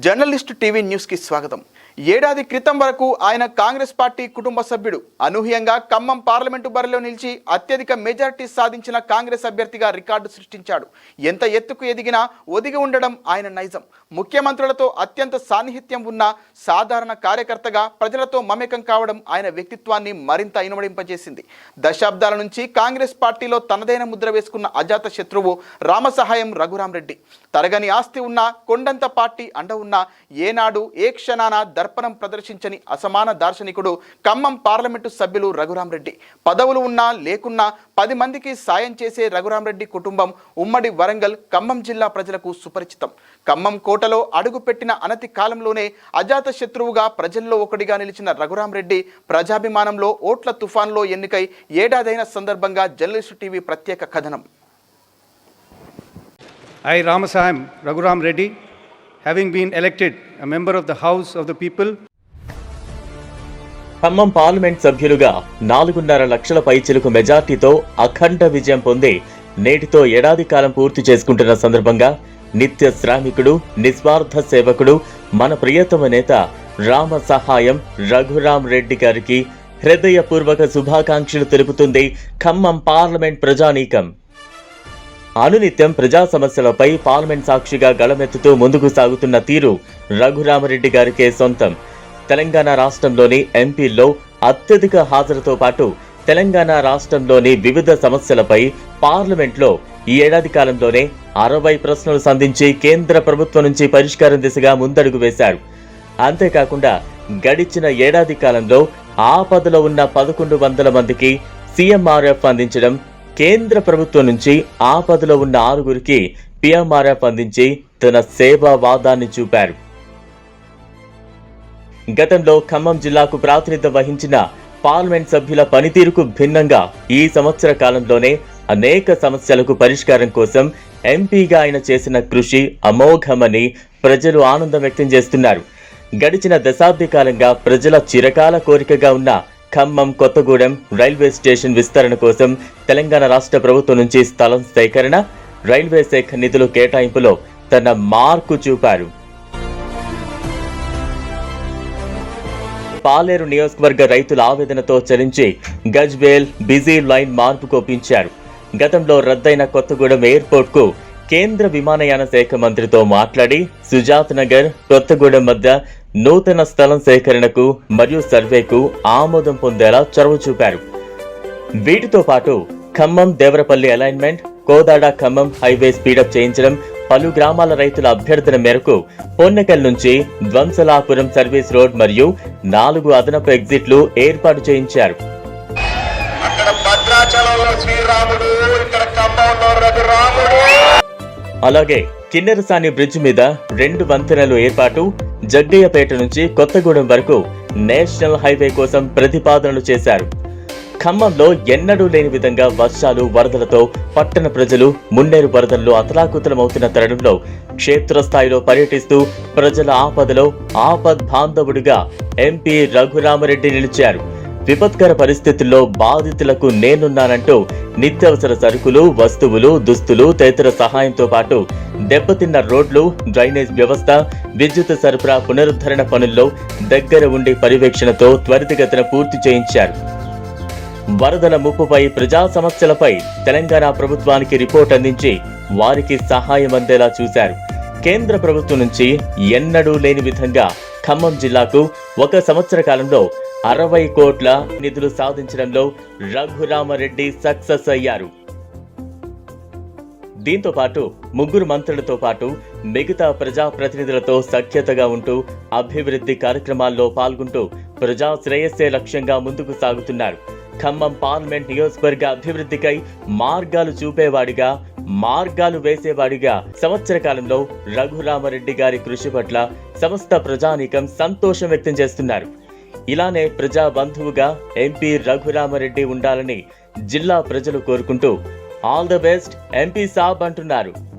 Journalist TV న్యూస్కి స్వాగతం ఏడాది క్రితం వరకు ఆయన కాంగ్రెస్ పార్టీ కుటుంబ సభ్యుడు. అనూహ్యంగా ఖమ్మం పార్లమెంటు బరిలో నిలిచి అత్యధిక మెజారిటీ సాధించిన కాంగ్రెస్ అభ్యర్థిగా రికార్డు సృష్టించాడు. ఎంత ఎత్తుకు ఎదిగినా ఒదిగి ఉండడం ఆయన నైజం. ముఖ్యమంత్రులతో అత్యంత సాన్నిహిత్యం ఉన్న సాధారణ కార్యకర్తగా ప్రజలతో మమేకం కావడం ఆయన వ్యక్తిత్వాన్ని మరింత ఇనుమడింపజేసింది. దశాబ్దాల నుంచి కాంగ్రెస్ పార్టీలో తనదైన ముద్ర వేసుకున్న అజాత శత్రువు రామసహాయం రఘురామరెడ్డి తరగని ఆస్తి ఉన్న కొండంత పార్టీ అండ ఉన్న ఏనాడు ఏ క్షణాన దర్పణం ప్రదర్శించని అసమాన దార్శనికుడు ఖమ్మం పార్లమెంటు సభ్యులు రఘురామరెడ్డి. పదవులు ఉన్నా లేకున్నా పది మందికి సాయం చేసే రఘురామరెడ్డి కుటుంబం ఉమ్మడి వరంగల్ ఖమ్మం జిల్లా ప్రజలకు సుపరిచితం. ఖమ్మం కోటలో అడుగుపెట్టిన అనతి కాలంలోనే అజాత శత్రువుగా ప్రజల్లో ఒకటిగా నిలిచిన రఘురామరెడ్డి ప్రజాభిమానంలో ఓట్ల తుఫాన్లో ఎన్నికై ఏడాదైన సందర్భంగా జర్నలిస్టు టీవీ ప్రత్యేక కథనం. I Ramasayam Raghuram Reddy having been elected a member of the House of the People, Khammam parliament సభ్యులుగా నాలుగున్నర లక్షల పైచిలకు మెజార్టీతో అఖండ విజయం పొంది నేటితో ఏడాది కాలం పూర్తి చేసుకుంటున్న సందర్భంగా నిత్య శ్రామికుడు నిస్వార్థ సేవకుడు మన ప్రియతమ నేత రామ సహాయం రఘురామ్ రెడ్డి గారికి హృదయపూర్వక శుభాకాంక్షలు తెలుపుతుంది ఖమ్మం పార్లమెంట్ ప్రజానీకం. అనునిత్యం ప్రజా సమస్యలపై పార్లమెంట్ సాక్షిగా గళమెత్తుతూ ముందుకు సాగుతున్న తీరు రఘురామరెడ్డి గారికే సొంతం. తెలంగాణ రాష్ట్రంలోని ఎంపీల్లో అత్యధిక హాజరుతో పాటు తెలంగాణ రాష్ట్రంలోని వివిధ సమస్యలపై పార్లమెంట్లో ఈ ఏడాది కాలంలోనే అరవై ప్రశ్నలు సంధించి కేంద్ర ప్రభుత్వం నుంచి పరిష్కారం దిశగా ముందడుగు వేశారు. అంతేకాకుండా గడిచిన ఏడాది కాలంలో ఆపదలో ఉన్న పదకొండు వందల మందికి సీఎంఆర్ఎఫ్ అందించడం కేంద్ర ప్రభుత్వం నుంచి ఆపదలో ఉన్న ఆరుగురికి పిఎంఆర్ఎఫ్ అందించి తన సేవా వాదాన్ని చూపారు. గతంలో ఖమ్మం జిల్లాకు ప్రాతినిధ్యం వహించిన పార్లమెంట్ సభ్యుల పనితీరుకు భిన్నంగా ఈ సంవత్సర కాలంలోనే అనేక సమస్యలకు పరిష్కారం కోసం ఎంపీగా ఆయన చేసిన కృషి అమోఘమని ప్రజలు ఆనందం వ్యక్తం చేస్తున్నారు. గడిచిన దశాబ్ది కాలంగా ప్రజల చిరకాల కోరికగా ఉన్న ఖమ్మం కొత్తగూడెం రైల్వే స్టేషన్ విస్తరణ కోసం తెలంగాణ రాష్ట్ర ప్రభుత్వం నుంచి స్థలం సేకరణ రైల్వే శాఖ నిధుల కేటాయింపులో తన మార్కు చూపారు. పాలేరు నియోజకవర్గ రైతుల ఆవేదనతో చలించి గజ్బేల్ బిజీ లైన్ మార్పు కోపించారు. గతంలో రద్దయిన కొత్తగూడెం ఎయిర్పోర్ట్కు కేంద్ర విమానయాన శాఖ మంత్రితో మాట్లాడి సుజాత్ నగర్ కొత్తగూడెం మధ్య నూతన స్థలం సేకరణకు మరియు సర్వేకు ఆమోదం పొందేలా చొరవ చూపారు. వీటితో పాటు Khammam Devarapalli alignment Kodad Khammam highway speed up చేయించడం పలు గ్రామాల రైతుల అభ్యర్థన మేరకు పొన్నెకల్ నుంచి ధ్వంసలాపురం సర్వీస్ రోడ్ మరియు నాలుగు అదనపు ఎగ్జిట్లు ఏర్పాటు చేయించారు. అలాగే కిన్నెరసాని బ్రిడ్జ్ మీద రెండు వంతెనలు ఏర్పాటు జగ్గయ్యపేట నుంచి కొత్తగూడెం వరకు నేషనల్ హైవే కోసం ప్రతిపాదనలు చేశారు. ఖమ్మంలో ఎన్నడూ లేని విధంగా వర్షాలు వరదలతో పట్టణ ప్రజలు మున్నేరు వరదల్లో అతలాకుతలమవుతున్న తరుణంలో క్షేత్రస్థాయిలో పర్యటిస్తూ ప్రజల ఆపదలో ఆపద్ బాంధవుడిగా ఎంపీ రఘురామరెడ్డి నిలిచారు. విపత్కర పరిస్థితుల్లో బాధితులకు నేనున్నానంటూ నిత్యావసర సరుకులు వస్తువులు దుస్తులు తదితర సహాయంతో పాటు దెబ్బతిన్న రోడ్లు డ్రైనేజ్ వ్యవస్థ విద్యుత్ సరఫరా పునరుద్ధరణ పనుల్లో దగ్గర ఉండి పర్యవేక్షణతో త్వరితగతిన పూర్తి చేయించారు. వరదల ముప్పుపై ప్రజా సమస్యలపై తెలంగాణ ప్రభుత్వానికి రిపోర్ట్ అందించి వారికి సహాయం అందేలా చూశారు. కేంద్ర ప్రభుత్వం నుంచి ఎన్నడూ లేని విధంగా ఖమ్మం జిల్లాకు ఒక సంవత్సర కాలంలో అరవై కోట్ల నిధులు సాధించడంలో రఘురామరెడ్డి సక్సెస్ అయ్యారు. దీంతో పాటు ముగ్గురు మంత్రులతో పాటు మిగతా ప్రజా ప్రతినిధులతో సఖ్యతగా ఉంటూ అభివృద్ధి కార్యక్రమాల్లో పాల్గొంటూ ప్రజా శ్రేయస్సే లక్ష్యంగా ముందుకు సాగుతున్నారు. ఖమ్మం పార్లమెంట్ నియోజకవర్గ అభివృద్ధికై మార్గాలు చూపేవాడిగా మార్గాలు వేసేవాడిగా సంవత్సర కాలంలో రఘురామరెడ్డి గారి కృషి పట్ల సమస్త ప్రజానీకం సంతోషం వ్యక్తం చేస్తున్నారు. ఇలానే ప్రజా బంధువుగా ఎంపీ రఘురామరెడ్డి ఉండాలని జిల్లా ప్రజలు కోరుకుంటూ ఆల్ ద బెస్ట్ ఎంపీ సాబ్ అంటున్నారు.